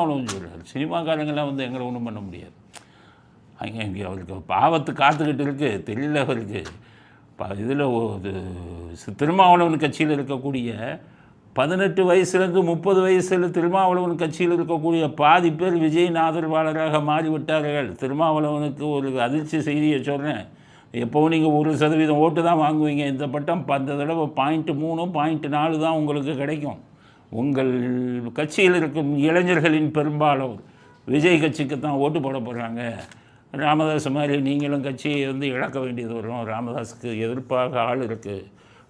சினிமாவிலும் சொல்கிறார் சினிமாக்காரங்களாம் வந்து எங்களை ஒன்றும் பண்ண முடியாது. அங்கே இங்கே அவருக்கு பாவத்து காத்துக்கிட்டு இருக்குது தெரியல அவருக்கு. இதில் திருமாவளவன் கட்சியில் இருக்கக்கூடிய பதினெட்டு வயசுலேருந்து முப்பது வயசில் திருமாவளவன் கட்சியில் இருக்கக்கூடிய பாதி பேர் விஜயின் ஆதரவாளராக மாறிவிட்டார்கள். திருமாவளவனுக்கு ஒரு அதிர்ச்சி செய்தியை சொல்கிறேன் எப்போவும் நீங்கள் ஒரு சதவீதம் ஓட்டு தான் வாங்குவீங்க. இந்த பட்டம் பந்த தடவை பாயிண்ட்டு மூணு பாயிண்ட்டு நாலு தான் உங்களுக்கு கிடைக்கும். உங்கள் கட்சியில் இருக்கும் இளைஞர்களின் பெரும்பாலோர் விஜய் கட்சிக்கு தான் ஓட்டு போட போகிறாங்க ராமதாஸ் மாதிரி நீங்களும் கட்சியை வந்து இழக்க வேண்டியது வரும். ராமதாஸுக்கு எதிர்ப்பாக ஆள் இருக்குது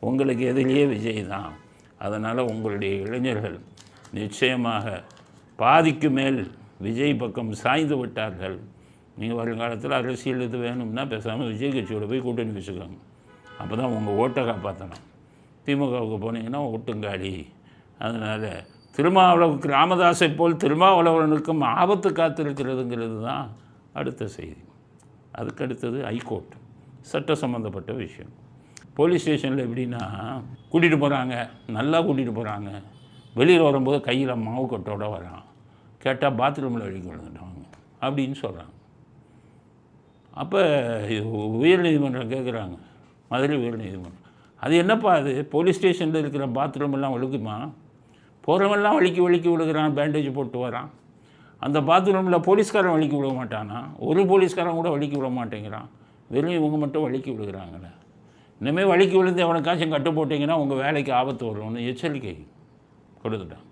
உங்களுக்கு எதிலேயே விஜய் தான். அதனால் உங்களுடைய இளைஞர்கள் நிச்சயமாக பாதிக்கு மேல் விஜய் பக்கம் சாய்ந்து விட்டார்கள். நீங்கள் வருங்காலத்தில் அரசியல் இது வேணும்னா பேசாமல் விஜய் கட்சியோட போய் கூட்டணி வச்சுக்கோங்க. அப்போ தான் உங்கள் ஓட்டை காப்பாற்றணும் திமுகவுக்கு போனீங்கன்னா ஓட்டுங்காலி அதனால் திருமாவளவுக்கு ராமதாஸை போல் திருமாவளவனுக்கும் ஆபத்து காத்திருக்கிறதுங்கிறது தான் அடுத்த செய்தி. அதுக்கு அடுத்தது ஹைகோர்ட் சட்ட சம்மந்தப்பட்ட விஷயம். போலீஸ் ஸ்டேஷனில் எப்படின்னா கூட்டிகிட்டு போகிறாங்க நல்லா கூட்டிகிட்டு போகிறாங்க வெளியில் வரும்போது கையில் மாவு கட்டோட வரான். கேட்டால் பாத்ரூமில் அழிக்க விழுந்துட்டாங்க அப்படின்னு சொல்கிறாங்க அப்போ உயர்நீதிமன்றம் கேட்குறாங்க மதுரை உயர்நீதிமன்றம் அது என்னப்பா அது? போலீஸ் ஸ்டேஷனில் இருக்கிற பாத்ரூம் எல்லாம் ஒழுக்குமா போகிறவெல்லாம் வலிக்கி வலிக்கி விழுகிறான் பேண்டேஜ் போட்டு வரான். அந்த பாத்ரூமில் போலீஸ்காரன் வலிக்கி விட மாட்டானா? ஒரு போலீஸ்காரன் கூட வலிக்கி விட மாட்டேங்கிறான். வெறும் இவங்க மட்டும் வலிக்கி விழுகிறாங்களே. இனிமேல் வலிக்கி விழுந்து எவனுக்காச்சும் கட்டு போட்டிங்கன்னா உங்கள் வேலைக்கு ஆபத்து வரும்னு எச்சரிக்கை கொடுத்துட்டான்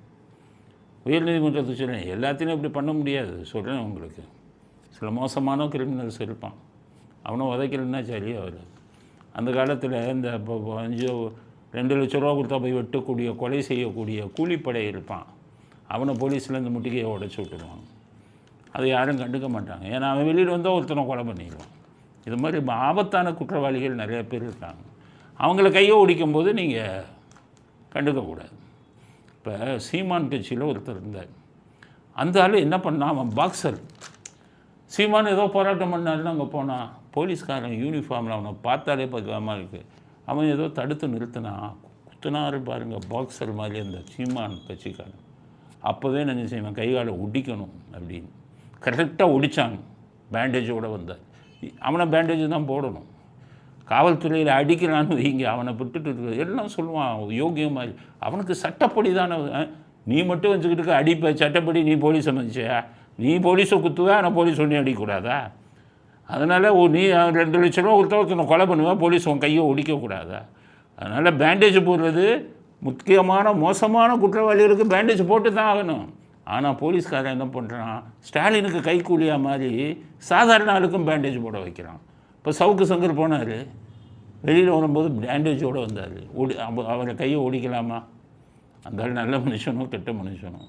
உயர்நீதிமன்றத்தை சொல்கிறேன் எல்லாத்தையும் இப்படி பண்ண முடியாது. சொல்கிறேன் உங்களுக்கு. சில மோசமான கிரிமினல்ஸ் இருப்பான். அவனை உதைக்கலன்னா சரியாக வருது. அந்த காலத்தில் இந்த இப்போ ரெண்டு லட்ச ரூபா கொடுத்தா போய் வெட்டக்கூடிய கொலை செய்யக்கூடிய கூலிப்படை இருப்பான். அவனை போலீஸ்லேருந்து முட்டிக்கையை உடச்சி விட்டுருவாங்க. அதை யாரும் கண்டுக்க மாட்டாங்க. ஏன்னா அவன் வெளியில் வந்தால் ஒருத்தனை கொலை பண்ணிடுவான். இது மாதிரி ஆபத்தான குற்றவாளிகள் நிறைய பேர் இருக்காங்க. அவங்கள கையை ஒடிக்கும் போது நீங்கள் கண்டுக்கக்கூடாது இப்போ சீமான் கட்சியில் ஒருத்தர் இருந்தார். அந்த ஆள் என்ன பண்ணான் அவன் பாக்ஸர் சீமான் ஏதோ போராட்டம் பண்ணாருன்னு அங்கே போனான் போலீஸ்காரன் யூனிஃபார்மில் அவனை பார்த்தாலே பார்க்காம இருக்குது அவன் ஏதோ தடுத்து நிறுத்தினான் குத்துனாரு பாருங்கள் பாக்ஸர் மாதிரி அந்த சீமான் கட்சிக்காரன். அப்போவே நினச்சி செய்வேன் கைகாலை ஒடிக்கணும் அப்படின்னு. கரெக்டாக ஒடித்தாங்க பேண்டேஜோடு வந்தார். அவனை பேண்டேஜ் தான் போடணும். காவல்துறையில் அடிக்கிறான்னு வைங்க அவனை விட்டுட்டு இருக்க எல்லாம் சொல்லுவான் யோகியம் மாதிரி. அவனுக்கு சட்டப்படி தானே நீ மட்டும் வச்சுக்கிட்டு இருக்க அடிப்ப சட்டப்படி நீ போலீஸை மதிச்சியா? நீ போலீஸை குத்துவ ஆனால் போலீஸ் ஒன்றே அடிக்கக்கூடாதா அதனால் நீ ரெண்டு லட்ச ரூபா கொடுத்தா ஒருத்தனை கொலை பண்ணுவேன் போலீஸ் உன் கையை ஒடிக்கக்கூடாதா? அதனால் பேண்டேஜ் போடுறது முக்கியமான மோசமான குற்றவாளிகளுக்கு பேண்டேஜ் போட்டு தான் ஆகணும். ஆனால் போலீஸ்காரன் என்ன பண்ணுறான் ஸ்டாலினுக்கு கைக்கூலியாக மாதிரி சாதாரண ஆளுக்கும் பேண்டேஜ் போட வைக்கிறான். இப்போ சவுக்கு சங்கர் போனார். வெளியில் வரும்போது பேண்டேஜோடு வந்தார். ஓடி அவ- அவரை கையை ஓடிக்கலாமா அந்த ஆள் நல்ல மனுஷனும் கெட்ட மனுஷனும்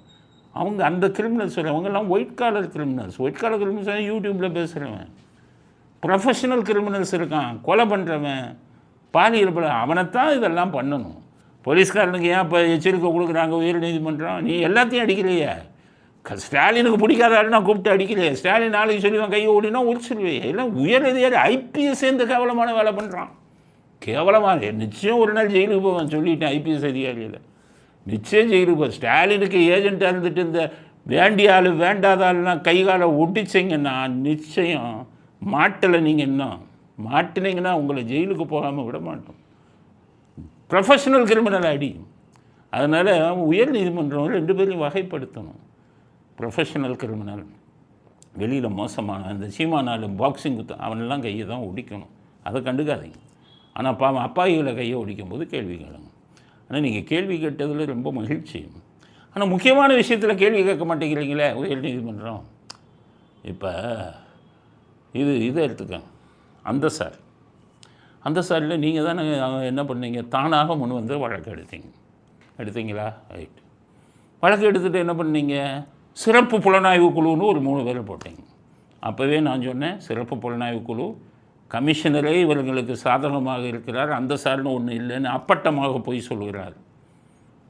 அவங்க அந்த கிரிமினல்ஸ் அவங்கெல்லாம் white collar criminals white collar criminals யூடியூப்பில் பேசுகிறவன் ப்ரொஃபஷனல் கிரிமினல்ஸ் இருக்கான். கொலை பண்ணுறவன் பாலியல் பல அவனைத்தான் இதெல்லாம் பண்ணணும். போலீஸ்காரனுக்கு ஏன் இப்போ எச்சரிக்கை கொடுக்குறாங்க? உயர் நீதிமன்றம் நீ எல்லாத்தையும் அடிக்கலையே. க- ஸ்டாலினுக்கு பிடிக்காத ஆள் நான் கூப்பிட்டு அடிக்கலையே. ஸ்டாலின் நாளைக்கு சொல்லுவேன் கையை ஓடினா உரிச்சிருவேன் எல்லாம் உயர் அதிகாரி ஐபிஎஸ் சேர்ந்து கேவலமான வேலை பண்ணுறான் கேவலமாக நிச்சயம் ஒரு நாள் ஜெயிலுக்கு போவேன் சொல்லிட்டேன் ஐபிஎஸ் அதிகாரியில். நிச்சயம் ஜெயிலுக்கு போ ஸ்டாலினுக்கு ஏஜென்ட்டாக இருந்துட்டு இந்த வேண்டிய ஆள் வேண்டாத ஆள்லாம் கை காலை ஒட்டிச்சிங்கன்னா நிச்சயம் மாட்டலை நீங்கள் இன்னும் மாட்டினீங்கன்னா உங்களை ஜெயிலுக்கு போகாமல் விட மாட்டோம். ப்ரொஃபஷனல் கிரிமினல் அடி. அதனால் உயர் நீதிமன்றம் ரெண்டு பேரையும் வகைப்படுத்தணும். ப்ரொஃபஷனல் கிரிமினல் வெளியில் மோசமான அந்த சீமானாலும் பாக்ஸிங் குத்த அவனெல்லாம் கையை தான் ஒடிக்கணும். அதை கண்டுக்காதீங்க. ஆனால் பாவம் அப்பாயிகளை கையை ஒடிக்கும் போது கேள்வி கேளுங்க. ஆனால் நீங்கள் கேள்வி கேட்டதில் ரொம்ப மகிழ்ச்சி. ஆனால் முக்கியமான விஷயத்தில் கேள்வி கேட்க மாட்டேங்கிறீங்களே உயர் நீதிமன்றம். இப்போ இது இதை எடுத்துக்கோங்க. அந்த சார் அந்த சாரில் நீங்கள் தானே என்ன பண்ணீங்க? தானாக முன் வந்து வழக்கு எடுத்தீங்க. எடுத்தீங்களா? ரைட் வழக்கு எடுத்துகிட்டு என்ன பண்ணீங்க? சிறப்பு புலனாய்வு குழுன்னு ஒரு மூணு பேரை போட்டீங்க. அப்போவே நான் சொன்னேன் சிறப்பு புலனாய்வு குழு கமிஷனரே இவர்களுக்கு சாதகமாக இருக்கிறார். அந்த சார்னு ஒன்று இல்லைன்னு அப்பட்டமாக போய் சொல்கிறார்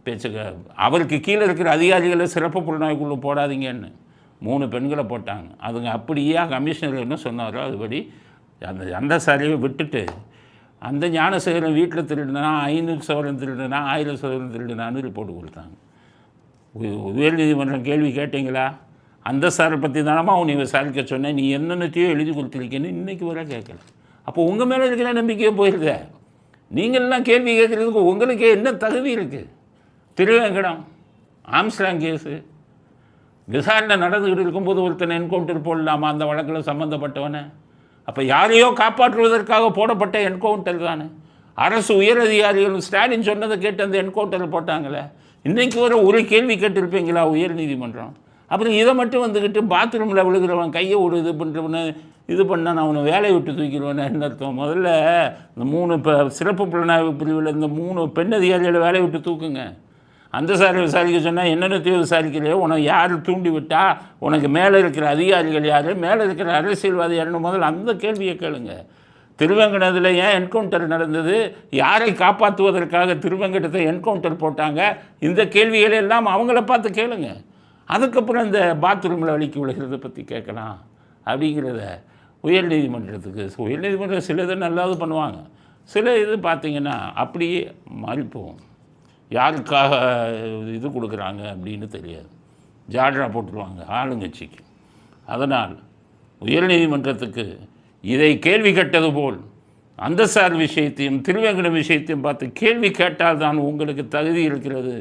பேச்சுக்க அவருக்கு கீழே இருக்கிற அதிகாரிகளை சிறப்பு புலனாய்வு குழு போடாதீங்கன்னு. மூணு பெண்களை போட்டாங்க. அதுங்க அப்படியே கமிஷனர் என்ன சொன்னாரோ அதுபடி அந்த அந்த சாரியை விட்டுட்டு அந்த ஞானசேகரன் வீட்டில் திருடினா ஐநூறு சவரன் திருடுனா ஆயிரம் சவரன் திருடினான்னு ரிப்போர்ட் கொடுத்தாங்க. உ- உயர்நீதிமன்றம் கேள்வி கேட்டீங்களா? அந்த சாரை பற்றி தானமா உன்னை விசாரிக்க சொன்னேன் நீ என்னென்னத்தையோ எழுதி கொடுத்துருக்கேன்னு இன்றைக்கி வர கேட்கல. அப்போ உங்கள் மேலே இருக்கிற நம்பிக்கையே போயிருக்க நீங்கள்லாம் கேள்வி கேட்குறதுக்கு உங்களுக்கே என்ன தகுதி இருக்குது திருவேங்கடம் ஆம்ஸ்லாங் கேஸு விசாரணை நடந்துகிட்டு இருக்கும்போது ஒருத்தனை என்கவுண்டர் போடலாமா? அந்த வழக்கில் சம்மந்தப்பட்டவனை அப்போ யாரையோ காப்பாற்றுவதற்காக போடப்பட்ட என்கவுண்டர் தானே. அரசு உயரதிகாரிகள் ஸ்டாலின் சொன்னதை கேட்டு அந்த என்கவுண்டர் போட்டாங்களே. இன்றைக்கு வர ஒரு கேள்வி கேட்டிருப்பீங்களா உயர் நீதிமன்றம்? அப்புறம் இதை மட்டும் வந்துக்கிட்டு பாத்ரூமில் விழுகிறவன் கையை ஒரு இது பண்ணுறவனை இது பண்ண நான் அவனை வேலையை விட்டு தூக்கிடுவேன் என்ன அர்த்தம்? முதல்ல இந்த மூணு இப்போ சிறப்பு புலனாய்வு பிரிவில் இந்த மூணு பெண் அதிகாரிகளை வேலையை விட்டு தூக்குங்க. அந்த சாரை விசாரிக்க சொன்னால் என்னென்ன விசாரிக்கலையோ உனக்கு யார் தூண்டி விட்டா? உனக்கு மேலே இருக்கிற அதிகாரிகள் யார்? மேலே இருக்கிற அரசியல்வாதி யாருன்னு முதல்ல அந்த கேள்வியை கேளுங்க. திருவேங்கடத்தில் ஏன் என்கவுண்டர் நடந்தது? யாரை காப்பாற்றுவதற்காக திருவேங்கடத்தை என்கவுண்டர் போட்டாங்க? இந்த கேள்விகள் எல்லாம் அவங்கள பார்த்து கேளுங்க. அதுக்கப்புறம் இந்த பாத்ரூமில் வலிக்கு விழுகிறத பற்றி கேட்கலாம். அப்படிங்கிறத உயர்நீதிமன்றத்துக்கு உயர்நீதிமன்றம் சில இது நல்லாவது பண்ணுவாங்க. சில இது பார்த்திங்கன்னா அப்படியே மாறி போகும் யாருக்காக இது கொடுக்குறாங்க அப்படின்னு தெரியாது. ஜால்ரா போட்டுருவாங்க ஆளுங்கட்சிக்கு. அதனால் உயர்நீதிமன்றத்துக்கு இதை கேள்வி கேட்டது போல் அந்த சார் விஷயத்தையும் திருவேங்கடம் விஷயத்தையும் பார்த்து கேள்வி கேட்டால் தான் உங்களுக்கு தகுதி இருக்கிறது.